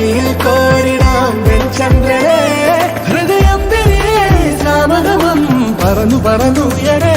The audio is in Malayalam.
കയ്യിൽ കോരിടാം വെൺചന്ദ്രനെ ഹൃദയം തിരികെ സാമകമം പറന്നു പറന്നുയരേ